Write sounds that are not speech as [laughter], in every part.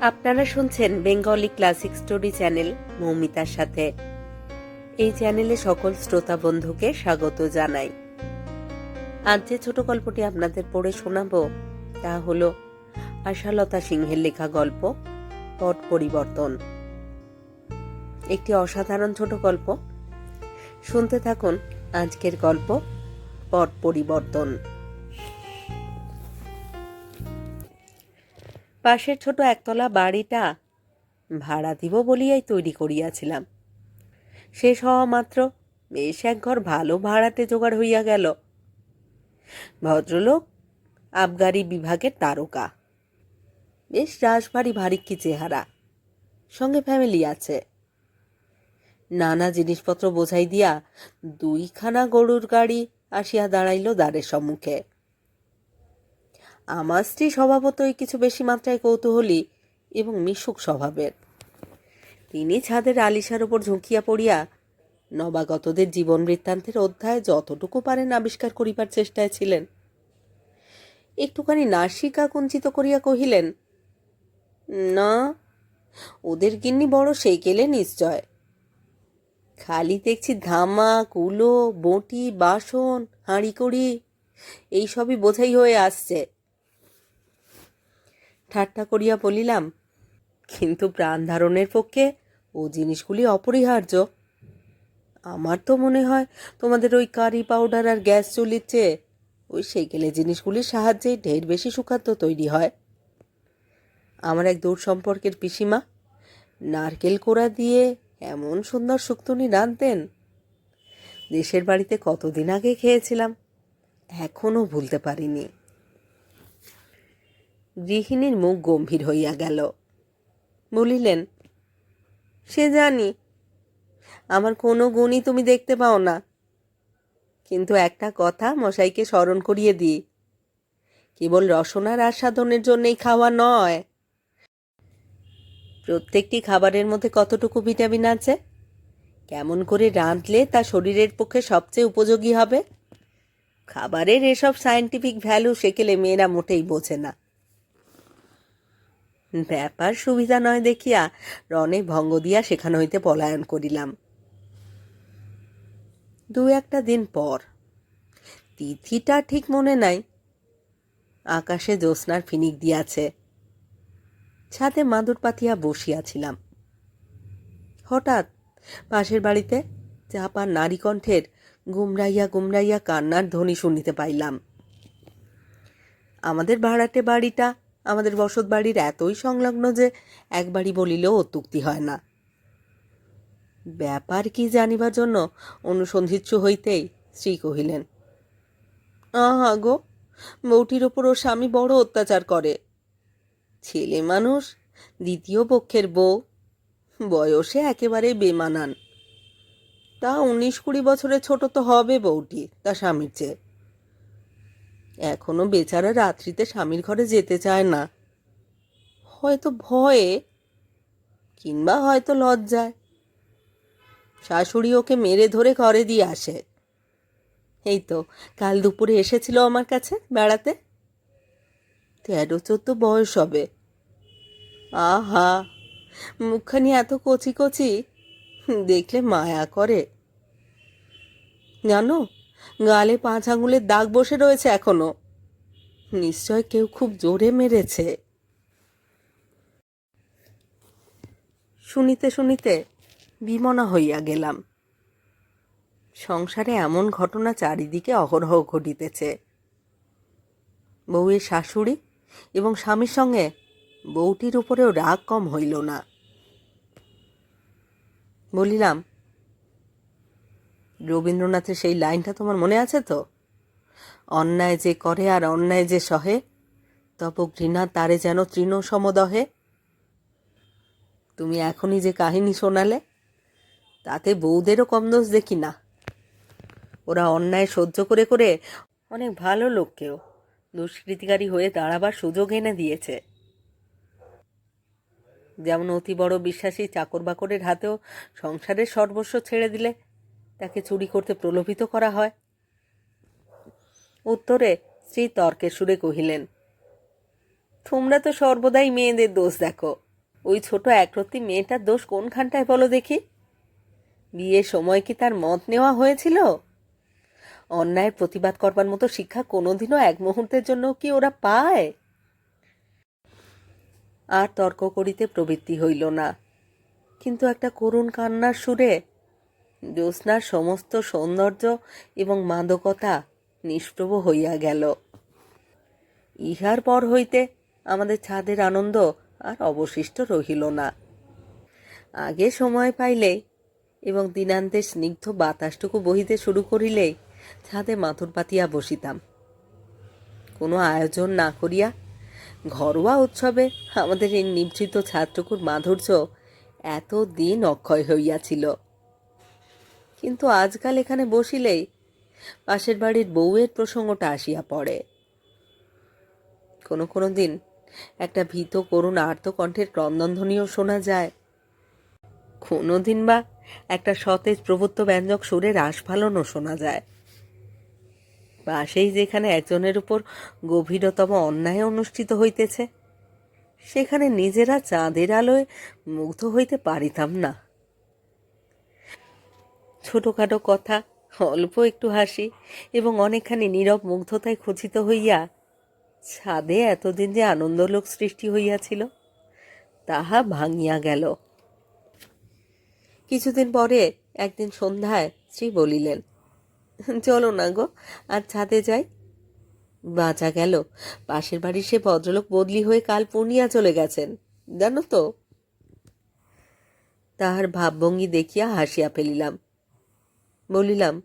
আপনারা শুনছেন Bengali classic story channel মৌমিতার সাথে। এই চ্যানেলে সকল শ্রোতা বন্ধুকে স্বাগত জানাই। আজ যে ছোট গল্পটি আপনাদের পড়ে শোনাবো, তা হল আশালতা সিংহের লেখা গল্প, পট পরিবর্তন। একটি অসাধারণ ছোট গল্প। শুনতে থাকুন আজকের গল্প, পট পরিবর্তন। পাশের ছোট একতলা বাড়িটা ভাড়া দিব বলিয়াই তৈরি করিয়াছিলাম। শেষ হওয়া মাত্র বেশ এক ঘর ভালো ভাড়াতে জোগাড় হইয়া গেল। ভদ্রলোক, আবগারি বিভাগের তারকা। বেশ রাজবাড়ি ভারিক্কি চেহারা, সঙ্গে ফ্যামিলি আছে। নানা জিনিসপত্র বোঝাই দিয়া দুইখানা গরুর গাড়ি আসিয়া দাঁড়াইল দ্বারের সম্মুখে। আমার স্ত্রী স্বভাবতই কিছু বেশি মাত্রায় কৌতূহলী এবং মিশুক স্বভাবের। তিনি ছাদের আলিশার উপর ঝুঁকিয়া পড়িয়া নবাগতদের জীবন বৃত্তান্তের অধ্যায় যতটুকু পারেন আবিষ্কার করিবার চেষ্টায় ছিলেন। একটুখানি নাসিকা কুঞ্চিত করিয়া কহিলেন, না, ওদের গিন্নি বড় সেই কেলে নিশ্চয়। খালি দেখছি ধামা, কুলো, বঁটি, বাসন, হাঁড়িকড়ি এই সবই বোঝাই হয়ে আসছে। ঠাট্টা করিয়া বলিলাম, কিন্তু প্রাণ ধারণের পক্ষে ও জিনিসগুলি অপরিহার্য। আমার তো মনে হয় তোমাদের ওই কারি পাউডার আর গ্যাস চুলির চেয়ে ওই সেইকেলে জিনিসগুলির সাহায্যেই ঢের বেশি সুখাদ্য তৈরি হয়। আমার এক দূর সম্পর্কের পিসিমা নারকেল কোড়া দিয়ে এমন সুন্দর শুক্তনি রাঁধতেন। দেশের বাড়িতে কতদিন আগে খেয়েছিলাম, এখনও ভুলতে পারিনি। গৃহিণীর মুখ গম্ভীর হইয়া গেল। বলিলেন, সে জানি, আমার কোনো গুণই তুমি দেখতে পাও না। কিন্তু একটা কথা মশাইকে স্মরণ করিয়ে দিই। কেবল রসনার আস্বাদনের জন্যই খাওয়া নয়। প্রত্যেকটি খাবারের মধ্যে কতটুকু ভিটামিন আছে? কেমন করে রাঁধলে তা শরীরের পক্ষে সবচেয়ে উপযোগী হবে? খাবারের এসব সায়েন্টিফিক ভ্যালু সেকেলে মেয়েরা মোটেই বোঝে না। ব্যাপার সুবিধা নয় দেখিয়া রনে ভঙ্গ দিয়া সেখান হইতে পলায়ন করিলাম। দু একটা দিন পর। তিথিটা ঠিক মনে নাই। আকাশে জ্যোৎস্নার ফিনিক দিয়াছে। ছাদে মাদুর পাতিয়া বসিয়াছিলাম। হঠাৎ পাশের বাড়িতে চাপার নারী কণ্ঠের গুমরাইয়া গুমরাইয়া কান্নার ধ্বনি শুনিতে পাইলাম। আমাদের ভাড়াটে বাড়িটা আমাদের বসত বাড়ির এতই সংলগ্ন যে একবারই বলিলেও অত্যুক্তি হয় না। ব্যাপার কি জানিবার জন্য অনুসন্ধিচ্ছু হইতেই শ্রী কহিলেন, আহা গো, বউটির ওপর ওর স্বামী বড় অত্যাচার করে। ছেলে মানুষ, দ্বিতীয় পক্ষের বউ, বয়সে একেবারে বেমানান। তা উনিশ কুড়ি বছরের ছোট তো হবে বউটি তা স্বামীর চেয়ে। এখনও বেচারা রাত্রিতে স্বামীর ঘরে যেতে চায় না। হয়তো ভয়ে কিংবা হয়তো লজ্জায়। শাশুড়ি ওকে মেরে ধরে ঘরে দিয়ে আসে। এই তো, কাল দুপুরে এসেছিল আমার কাছে বেড়াতে। তেরো চোদ্দ বয়স হবে। আহা, মুখখানি এত কচি কচি, দেখলে মায়া করে। জানো গালে পাঁচ আঙুলের দাগ বসে রয়েছে এখনও। নিশ্চয় কেউ খুব জোরে মেরেছে। শুনিতে শুনিতে বিমনা হইয়া গেলাম। সংসারে এমন ঘটনা চারিদিকে অহরহ ঘটিতেছে। বউয়ের শাশুড়ি এবং স্বামীর সঙ্গে বউটির উপরেও রাগ কম হইল না। বলিলাম রবীন্দ্রনাথের সেই লাইনটা তোমার মনে আছে তো? অন্যায় যে করে আর অন্যায় যে সহে তব ঘৃণা তারে যেন তৃণ সমদহে তুমি এখনই যে কাহিনী শোনালে, তাতে বউদেরও কম দোষ দেখি না। ওরা অন্যায় সহ্য করে করে অনেক ভালো লোককেও দুষ্কৃতিকারী হয়ে দাঁড়াবার সুযোগ এনে দিয়েছে। যেমন অতি বড় বিশ্বাসী চাকর বাকরের হাতেও সংসারের সর্বস্ব ছেড়ে দিলে তাকে চুরি করতে প্রলোভিত করা হয়। উত্তরে স্ত্রী তর্কের সুরে কহিলেন, তোমরা তো সর্বদাই মেয়েদের দোষ দেখো। ওই ছোট একরত্তি মেয়েটার দোষ কোনখানটায় বলো দেখি? বিয়ের সময় কি তার মত নেওয়া হয়েছিল? অন্যায়ের প্রতিবাদ করবার মতো শিক্ষা কোনোদিনও এক মুহূর্তের জন্য কি ওরা পায়? আর তর্ক করিতে প্রবৃত্তি হইল না। কিন্তু একটা করুণ কান্নার সুরে জ্যোৎস্নার সমস্ত সৌন্দর্য এবং মাদকতা নিষ্প্রভ হইয়া গেল। ইহার পর হইতে আমাদের ছাদের আনন্দ আর অবশিষ্ট রহিল না। আগে সময় পাইলে এবং দিনান্তে স্নিগ্ধ বাতাসটুকু বহিতে শুরু করিলে ছাদে মাথুর পাতিয়া বসিতাম। কোনো আয়োজন না করিয়া ঘরোয়া উৎসবে আমাদের এই নিভৃত ছাদটুকুর মাধুর্য এত দিন অক্ষয় হইয়াছিল। কিন্তু আজকাল এখানে বসিলেই পাশের বাড়ির বউয়ের প্রসঙ্গটা আসিয়া পড়ে। কোনো কোনো দিন একটা ভীত করুণ আর্তকণ্ঠের ক্রন্দনধ্বনিও শোনা যায়। কোনো দিন বা একটা সতেজ প্রভুত্ব ব্যঞ্জক সুরের আস্ফালনও শোনা যায়। পাশেই যেখানে একজনের উপর গভীরতম অন্যায় অনুষ্ঠিত হইতেছে, সেখানে নিজেরা চাঁদের আলোয় মুগ্ধ হইতে পারিতাম না। ছোটখাটো কথা, অল্প একটু হাসি এবং অনেকখানি নীরব মুগ্ধতায় খচিত হইয়া ছাদে এতদিন যে আনন্দলোক সৃষ্টি হইয়াছিল, তাহা ভাঙিয়া গেল। কিছুদিন পরে একদিন সন্ধ্যায় শ্রী বলিলেন, চলো না গো, আর ছাদে যাই। বাঁচা গেল। পাশের বাড়ির সে ভদ্রলোক বদলি হয়ে কাল পূর্ণিয়া চলে গেছেন, জানো তো। তাহার ভাবভঙ্গি দেখিয়া হাসিয়া ফেলিলাম। বলিলাম,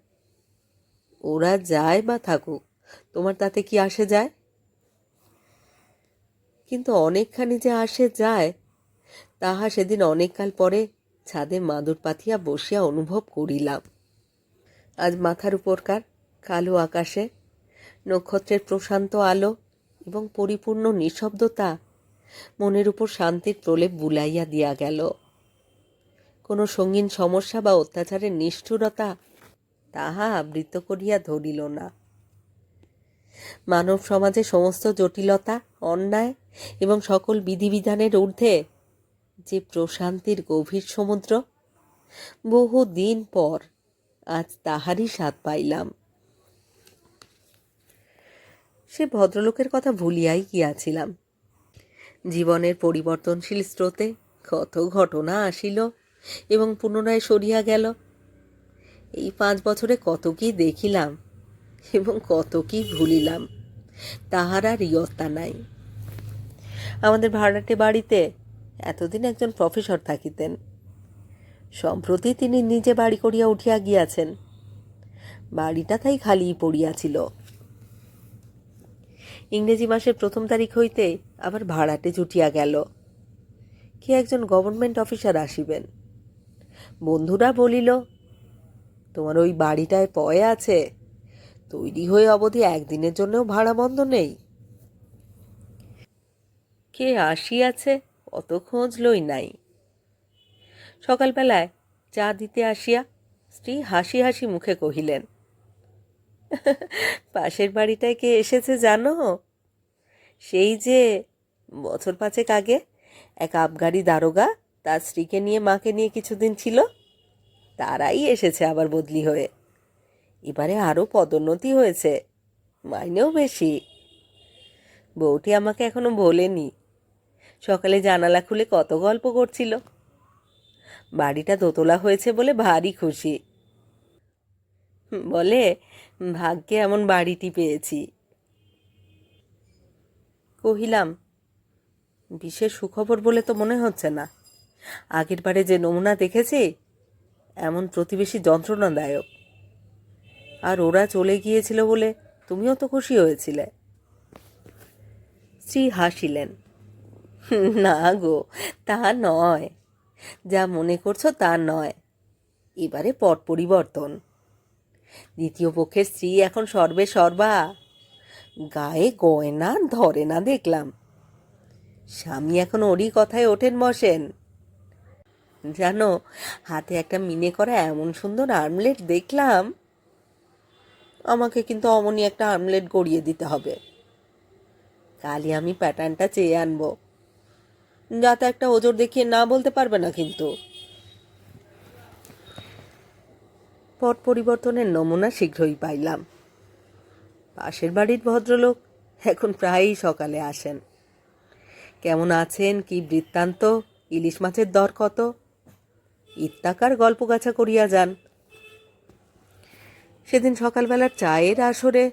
ওরা যায় বা থাকুক, তোমার তাতে কি আসে যায়? কিন্তু অনেকখানি যে আসে যায়, তাহা সেদিন অনেককাল পরে ছাদে মাদুর পাতিয়া বসিয়া অনুভব করিলাম। আজ মাথার উপরকার, কালো আকাশে, নক্ষত্রের প্রশান্ত আলো এবং পরিপূর্ণ নিঃশব্দতা মনের উপর শান্তির প্রলেপ বুলাইয়া দিয়া গেল। কোনো সঙ্গীন সমস্যা বা অত্যাচারের নিষ্ঠুরতা তাহা আবৃত করিয়া ধরিল না। মানব সমাজে সমস্ত জটিলতা, অন্যায় এবং সকল বিধিবিধানের ঊর্ধ্বে যে প্রশান্তির গভীর সমুদ্র বহু দিন পর আজ তাহারই স্বাদ পাইলাম। সে ভদ্রলোকের কথা ভুলিয়াই গিয়াছিলাম। জীবনের পরিবর্তনশীল স্রোতে কত ঘটনা আসিল এবং পুনরায় সরিয়া গেল। এই পাঁচ বছরে কত কি দেখিলাম এবং কত কি ভুলিলাম, তাহার আর ইয়ত্তা নাই। আমাদের ভাড়াটে বাড়িতে এতদিন একজন প্রফেসর থাকিতেন। সম্প্রতি তিনি নিজে বাড়ি করিয়া উঠিয়া গিয়াছেন। বাড়িটা তাই খালি পড়িয়াছিল। ইংরেজি মাসের প্রথম তারিখ হইতে আবার ভাড়াটে জুটিয়া গেল। কে একজন গভর্নমেন্ট অফিসার আসিবেন? বন্ধুরা বলিল তোমার ওই বাড়িটায় পয়ে আছে। তৈরি হয়ে অবধি একদিনের জন্যও ভাড়া বন্ধ নেই। কে আসিয়াছে অত খোঁজ লই নাই। সকালবেলায় চা দিতে আসিয়া স্ত্রী হাসি হাসি মুখে কহিলেন, পাশের বাড়িটায় কে এসেছে জানো? সেই যে বছর পাঁচেক আগে এক আবগারি দারোগা তার স্ত্রীকে নিয়ে মাকে নিয়ে কিছুদিন ছিল। তারাই এসেছে আবার বদলি হয়ে। এবারে আরও পদোন্নতি হয়েছে, মাইনেও বেশি। বউটি আমাকে এখনও বলেনি। সকালে জানালা খুলে কত গল্প করছিল। বাড়িটা দোতলা হয়েছে বলে ভারী খুশি। বলে, ভাগ্যে এমন বাড়িটি পেয়েছি। কহিলাম, বিশেষ সুখবর বলে তো মনে হচ্ছে না। আগের বারে যে নমুনা দেখেছি এমন প্রতিবেশী যন্ত্রণাদায়ক। আর ওরা চলে গিয়েছিল বলে তুমিও তো খুশি হয়েছিলে। স্ত্রী হাসিলেন। না গো, তা নয়। যা মনে করছ তা নয়। এবারে পট পরিবর্তন। দ্বিতীয় পক্ষের স্ত্রী এখন সর্বে সর্বা। গায়ে গয়না ধরে না দেখলাম। স্বামী এখন ওরই কথায় ওঠেন বসেন। জানো, হাতে একটা মিনে করা এমন সুন্দর আর্মলেট দেখলাম, আমাকে কিন্তু অমনি একটা আর্মলেট গড়িয়ে দিতে হবে। কালই আমি প্যাটার্নটা চেয়ে আনব। যাতে একটা ওজোর দেখিয়ে না বলতে পারবে না কিন্তু। পট পরিবর্তনের নমুনা শীঘ্রই পাইলাম। পাশের বাড়ির ভদ্রলোক এখন প্রায়ই সকালে আসেন। কেমন আছেন? কি বৃত্তান্ত? ইলিশ মাছের দর কত? ইত্যাকার গল্পগাছা করিয়া যান। সেদিন সকালবেলার চায়ের আসরে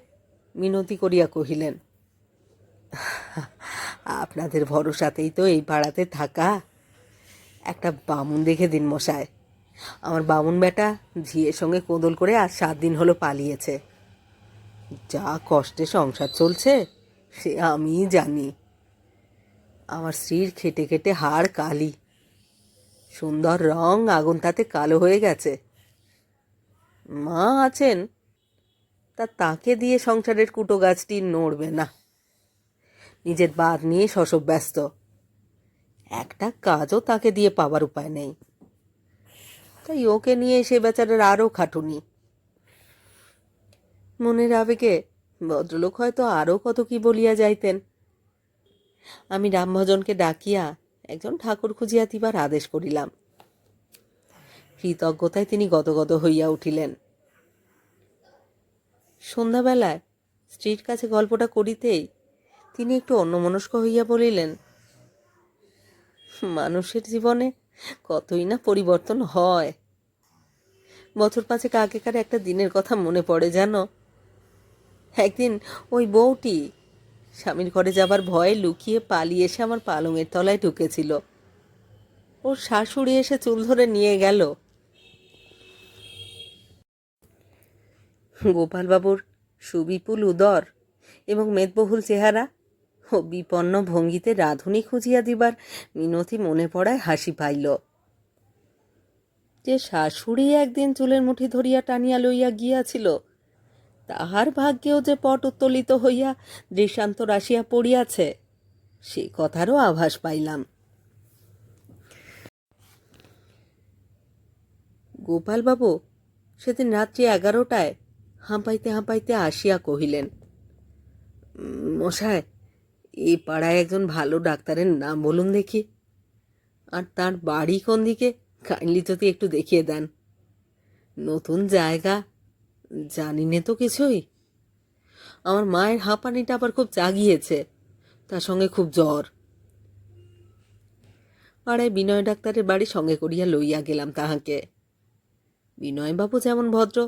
মিনতি করিয়া কহিলেন, আপনাদের ভরসাতেই তো এই পাড়াতে থাকা। একটা বামুন দেখে দিন মশায়, আমার বামুন বেটা ঝিয়ের সঙ্গে কোদল করে আজ সাত দিন হলো পালিয়েছে। যা কষ্টে সংসার চলছে, সে আমিই জানি। আমার স্ত্রীর খেটে খেটে হাড় কালি। সুন্দর রং আগুন তাতে কালো হয়ে গেছে। মা আছেন, তা তাকে দিয়ে সংসারের কুটো গাছটি নড়বে না। নিজের বাদ নিয়ে শশব ব্যস্ত একটা কাজও তাকে দিয়ে পাবার উপায় নেই। তাই ওকে নিয়ে সে বেচারার আরও খাটুনি। মনের আবেগে ভদ্রলোক হয়তো আরও কত কি বলিয়া যাইতেন। আমি রামভজনকে ডাকিয়া একজন ঠাকুর খুঁজিয়া দিবার আদেশ করিলাম। কৃতজ্ঞতায় তিনি গদগদ হইয়া উঠিলেন। সন্ধ্যাবেলায় স্ত্রীর কাছে গল্পটা করিতেই তিনি একটু অন্যমনস্ক হইয়া বলিলেন, মানুষের জীবনে কতই না পরিবর্তন হয়। বছর পাঁচেক আগেকার একটা দিনের কথা মনে পড়ে জানো? একদিন ওই বউটি স্বামীর ঘরে যাবার ভয়ে লুকিয়ে পালিয়ে এসে আমার পালঙের তলায় ঢুকেছিল। ওর শাশুড়ি এসে চুল ধরে নিয়ে গেল। গোপালবাবুর সুবিপুল উদর এবং মেদবহুল চেহারা ও বিপন্ন ভঙ্গিতে রাঁধুনি খুঁজিয়া দিবার মিনতি মনে পড়ায় হাসি পাইল। যে শাশুড়ি একদিন চুলের মুঠি ধরিয়া টানিয়া লইয়া গিয়াছিল তাহার ভাগ্যেও যে পট উত্তোলিত হইয়া দৃষ্টান্ত রাশিয়া পড়িয়াছে, সে কথারও আভাস পাইলাম। গোপালবাবু, সেদিন রাত্রি এগারোটায় হাঁপাইতে হাঁপাইতে আসিয়া কহিলেন, মশায়, এই পাড়ায় একজন ভালো ডাক্তারের নাম বলুন দেখি। আর তার বাড়ি কোন দিকে? কাইন্ডলি যদি একটু দেখিয়ে দেন। নতুন জায়গা জানি নে তো কিছুই। আমার মায়ের হাঁপানিটা আবার খুব জাগিয়েছে, তার সঙ্গে খুব জ্বর। পাড়ায় বিনয় ডাক্তারের বাড়ি সঙ্গে করিয়া লইয়া গেলাম তাহাকে। বিনয়বাবু যেমন ভদ্র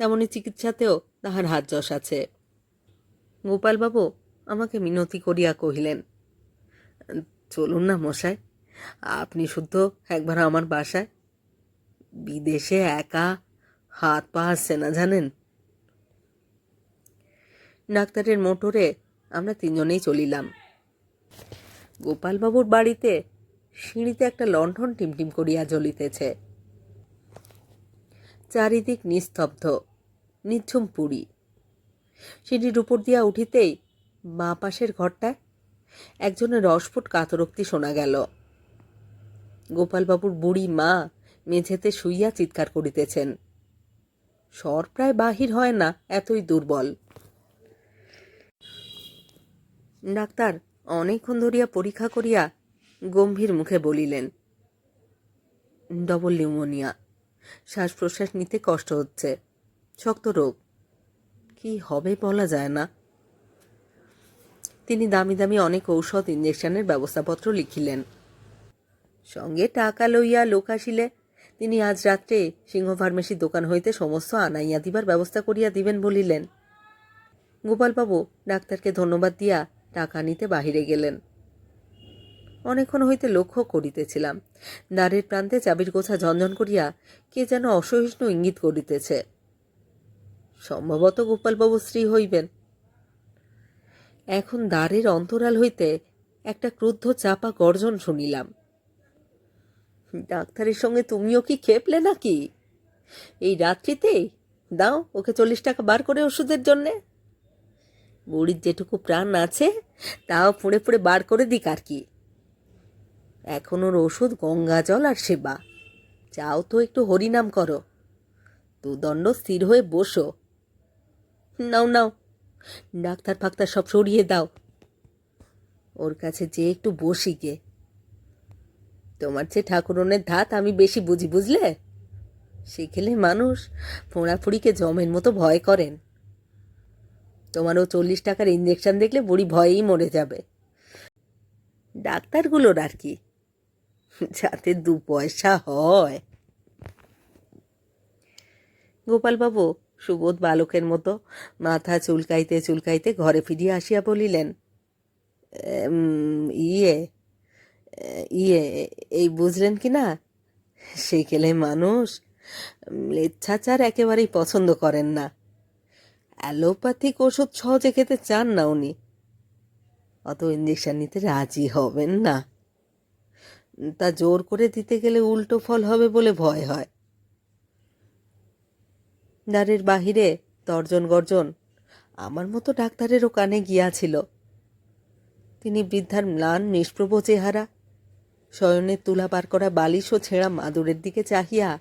তেমনি চিকিৎসাতেও তাহার হাত যশ আছে। গোপালবাবু আমাকে মিনতি করিয়া কহিলেন, চলুন না মশাই, আপনি শুদ্ধ একবার আমার বাসায়। বিদেশে একা হাত পা আসছে না, জানেন? ডাক্তারের মোটরে আমরা তিনজনেই চলিলাম। গোপালবাবুর বাড়িতে সিঁড়িতে একটা লণ্ঠন টিমটিম করিয়া জ্বলিতেছে। চারিদিক নিস্তব্ধ, নিঝুম পুরী। সিঁড়ির উপর দিয়া উঠিতেই বাঁ পাশের ঘরটায় একজনের রসফুট কাতরোক্তি শোনা গেল। গোপালবাবুর বুড়ি মা মেঝেতে শুইয়া চিৎকার করিতেছেন। স্বর প্রায় বাহির হয় না, এতই দুর্বল। ডাক্তার, অনেকক্ষণ ধরিয়া পরীক্ষা করিয়া গম্ভীর মুখে বলিলেন, ডবল নিউমোনিয়া। শ্বাস প্রশ্বাস নিতে কষ্ট হচ্ছে, শক্ত রোগ। কি হবে বলা যায় না। তিনি দামি দামি অনেক ঔষধ ইঞ্জেকশনের ব্যবস্থাপত্র লিখিলেন। সঙ্গে টাকা লইয়া লোক আসিলে তিনি আজ রাত্রে সিংহ ফার্মেসির দোকান হইতে সমস্ত আনাইয়া দিবার ব্যবস্থা করিয়া দিবেন বলিলেন। গোপালবাবু ডাক্তারকে ধন্যবাদ দিয়া টাকা নিতে বাহিরে গেলেন। অনেকক্ষণ হইতে লক্ষ্য করিতেছিলাম। দ্বারের প্রান্তে চাবির গোছা ঝনঝন করিয়া কে যেন অসহিষ্ণু ইঙ্গিত করিতেছে। সম্ভবত গোপালবাবু স্ত্রী হইবেন। এখন দ্বারের অন্তরাল হইতে একটা ক্রুদ্ধ চাপা গর্জন শুনিলাম। ডাক্তারের সঙ্গে তুমিও কি খেপলে নাকি? এই রাত্রিতেই দাও, ওকে চল্লিশ টাকা বার করে ওষুধের জন্যে। বুড়ির যেটুকু প্রাণ আছে, তাও ফুঁড়ে ফুঁড়ে বার করে দিক আর কি। এখন ওর ওষুধ গঙ্গা জল আর সেবা। যাও তো একটু হরিনাম করো। দুদণ্ড স্থির হয়ে বসো। নাও নাও। ডাক্তার ফাক্তার সব সরিয়ে দাও। ওর কাছে যে একটু বসি গে। তোমার চেয়ে ঠাকুরনের ধাত আমি বেশি বুঝি, বুঝলে? শিখেলে মানুষ ফোঁড়াফুড়িকে জমের মতো ভয় করেন। তোমারও চল্লিশ টাকার ইঞ্জেকশন দেখলে বুড়ি ভয়েই মরে যাবে। ডাক্তারগুলোর আর কি? যাতে দু পয়সা হয়। গোপালবাবু সুবোধ বালকের মতো মাথা চুলকাইতে চুলকাইতে ঘরে ফিরিয়া আসিয়া বলিলেন ইয়ে ইয়ে এই বুঝলেন কি না? সেই কেলে মানুষ লেচ্ছাচার একেবারেই পছন্দ করেন না। অ্যালোপ্যাথিক ওষুধ সহজে খেতে চান না উনি। অত ইঞ্জেকশন নিতে রাজি হবেন না। তা জোর করে দিতে গেলে উল্টো ফল হবে বলে ভয় হয়। দ্বারের বাহিরে, তর্জন গর্জন, আমার মতো ডাক্তারেরও কানে গিয়াছিল। তিনি বৃদ্ধার ম্লান, নিষ্প্রভ চেহারা শয়নের তুলা পার করা বালিশ ও ছেঁড়া মাদুরের দিকে চাহিয়া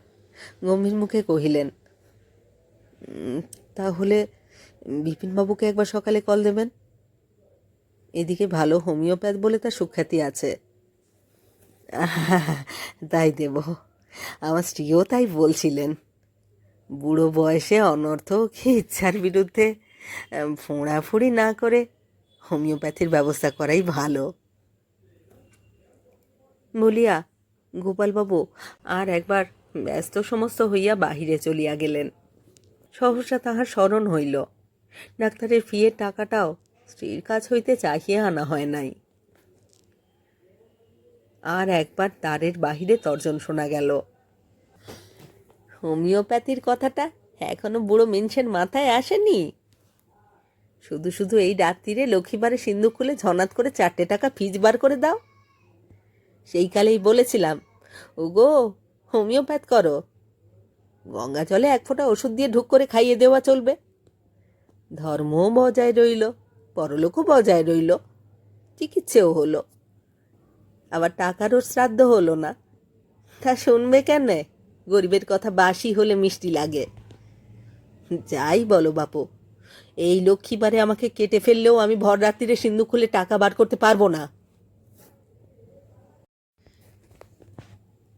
গম্ভীর মুখে কহিলেন তাহলে বিপিনবাবুকে একবার সকালে কল দেবেন? এদিকে ভালো হোমিওপ্যাথ বলে তার সুখ্যাতি আছে। [laughs] তাই দেব। আমার স্ত্রীও তাই বলছিলেন। বুড়ো বয়সে অনর্থক ইচ্ছার বিরুদ্ধে ফোঁড়াফুড়ি না করে হোমিওপ্যাথির ব্যবস্থা করাই ভালো। বলিয়া, গোপালবাবু, আর একবার ব্যস্ত সমস্ত হইয়া বাহিরে চলিয়া গেলেন। সহসা তাহার স্মরণ হইল। ডাক্তারের ফিয়ের টাকাটাও স্ত্রীর কাছ হইতে চাহিয়া আনা হয় নাই। আর একবার দ্বারের বাহিরে তর্জন শোনা গেল। হোমিওপ্যাথির কথাটা এখনও বুড়ো মিনসের মাথায় আসেনি? শুধু শুধু এই রাত্রিরে লক্ষ্মীবারে সিন্ধু খুলে ঝনাত করে চারটে টাকা ফিজ বার করে দাও। সেই কালেই বলেছিলাম ওগো হোমিওপ্যাথ করো। গঙ্গা জলে এক ফোঁটা ওষুধ দিয়ে ঢুক করে খাইয়ে দেওয়া চলবে। ধর্মও বজায় রইল, পরলোকও বজায় রইল, চিকিৎসেও হলো। আবার টাকারও শ্রাদ্ধ হলো না। তা শুনবে কেন? গরিবের কথা বাসি হলে মিষ্টি লাগে। যাই বলো বাপু, এই লক্ষ্মীবারে আমাকে কেটে ফেললেও আমি ভর রাত্রিরে সিন্ধু খুলে টাকা বার করতে পারব না।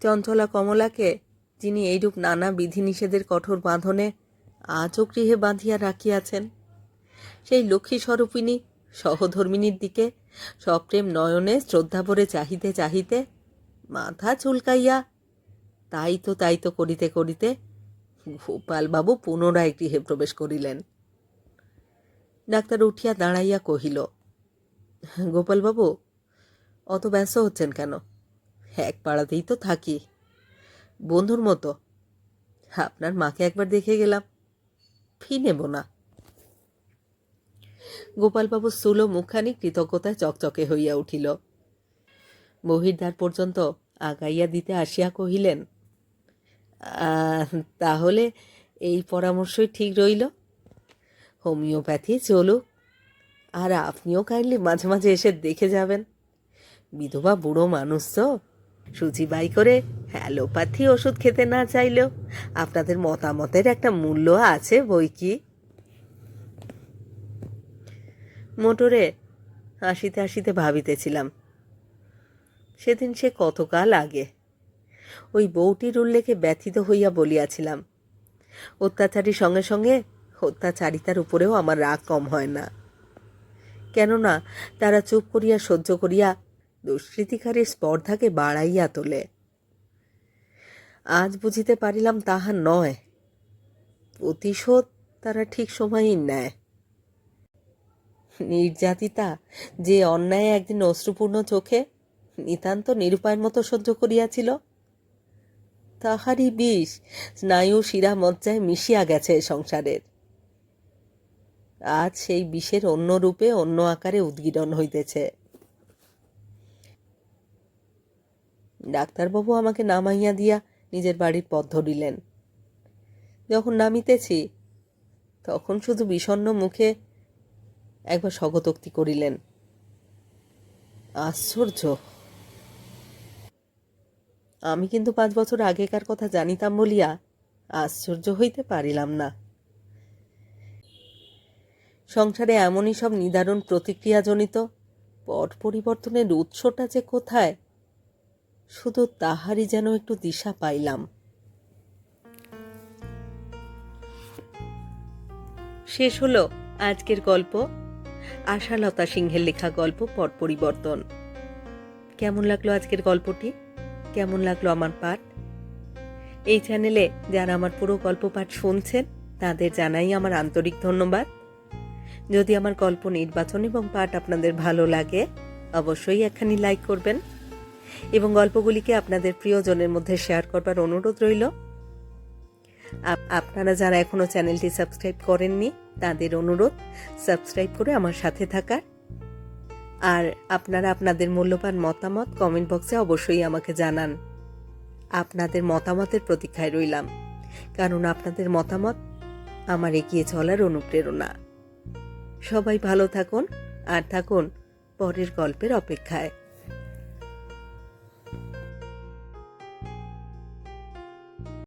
চঞ্চলা কমলাকে, যিনি এইরূপ নানা বিধিনিষেধের কঠোর বাঁধনে আজও গৃহে বাঁধিয়া রাখিয়াছেন। সেই লক্ষ্মী স্বরূপিণী সহধর্মিনীর দিকে সপ্রেম নয়নে শ্রদ্ধা ভরে চাহিতে চাহিতে মাথা চুলকাইয়া তাই তো তাই তো করিতে করিতে গোপালবাবু পুনরায় গৃহে প্রবেশ করিলেন। ডাক্তার উঠিয়া দাঁড়াইয়া কহিল, গোপালবাবু, অত ব্যস্ত হচ্ছেন কেন? এক পাড়াতেই তো থাকি। বন্ধুর মতো। আপনার মাকে একবার দেখে গেলাম। ফি নেব না। গোপালবাবু স্থূল মুখখানি কৃতজ্ঞতায় চকচকে হইয়া উঠিল। বহির্দ্বার পর্যন্ত আগাইয়া দিতে আসিয়া কহিলেন তাহলে এই পরামর্শই ঠিক রইল। হোমিওপ্যাথি চলুক। আর আপনিও কাইন্ডলি মাঝে মাঝে এসে দেখে যাবেন। বিধবা বুড়ো মানুষ তো। সুচি বাই করে অ্যালোপ্যাথি ওষুধ খেতে না চাইলেও আপনাদের মতামতের একটা মূল্য আছে বই কি? মোটরে হাসিতে হাসিতে ভাবিতেছিলাম। সেদিন সে কতকাল আগে ওই বউটির উল্লেখে ব্যথিত হইয়া বলিয়াছিলাম অত্যাচারীর সঙ্গে সঙ্গে অত্যাচারিতার উপরেও আমার রাগ কম হয় না। কেননা তারা চুপ করিয়া সহ্য করিয়া দুষ্কৃতিকারীর স্পর্ধাকে বাড়াইয়া তোলে। আজ বুঝিতে পারিলাম তাহা নয়, প্রতিশোধ তারা ঠিক সময়ই নেয়। নির্যাতিতা যে অন্যায় একদিন অশ্রুপূর্ণ চোখে নিতান্ত নিরুপায়ের মতো সহ্য করিয়াছিল, তাহারই বিষ স্নায়ু শিরা মজ্জায় মিশিয়া গেছে সংসারের। আজ সেই বিষের অন্য রূপে অন্য আকারে উদ্গীরণ হইতেছে। ডাক্তারবাবু আমাকে নামাইয়া দিয়া নিজের বাড়ির পথ ধরিলেন। যখন নামিতেছি, তখন শুধু বিষণ্ণ মুখে একবার স্বগতোক্তি করিলেন, আশ্চর্য! আমি কিন্তু পাঁচ বছর আগেকার কথা জানিতাম বলিয়া আশ্চর্য হইতে পারিলাম না। সংসারে এমনই সব নিদারুণ প্রতিক্রিয়াজনিত পট পরিবর্তনের উৎসটা যে কোথায় শুধু তাহারই যেন একটু দিশা পাইলাম। শেষ হলো আজকের গল্প, আশালতা সিংহের লেখা গল্প পট পরিবর্তন। কেমন লাগল আজকের গল্পটি? কেমন লাগল আমার পাঠ? এই চ্যানেলে যারা আমার পুরো গল্প পাঠ শুনছেন, তাদের জানাই আমার আন্তরিক ধন্যবাদ। যদি আমার গল্প নির্বাচন এবং পাঠ আপনাদের ভালো লাগে, অবশ্যই একখানি লাইক করবেন। এবং গল্পগুলিকে আপনাদের প্রিয়জনের মধ্যে শেয়ার করবার অনুরোধ রইল। আপনারা যারা এখনও চ্যানেলটি সাবস্ক্রাইব করেননি, তাদের অনুরোধ, সাবস্ক্রাইব করে আমার সাথে থাকার। আর আপনারা আপনাদের মূল্যবান মতামত কমেন্ট বক্সে অবশ্যই আমাকে জানান। আপনাদের মতামতের প্রতীক্ষায় রইলাম, কারণ আপনাদের মতামত আমার এগিয়ে চলার অনুপ্রেরণা। সবাই ভালো থাকুন, আর থাকুন পরের গল্পের অপেক্ষায়।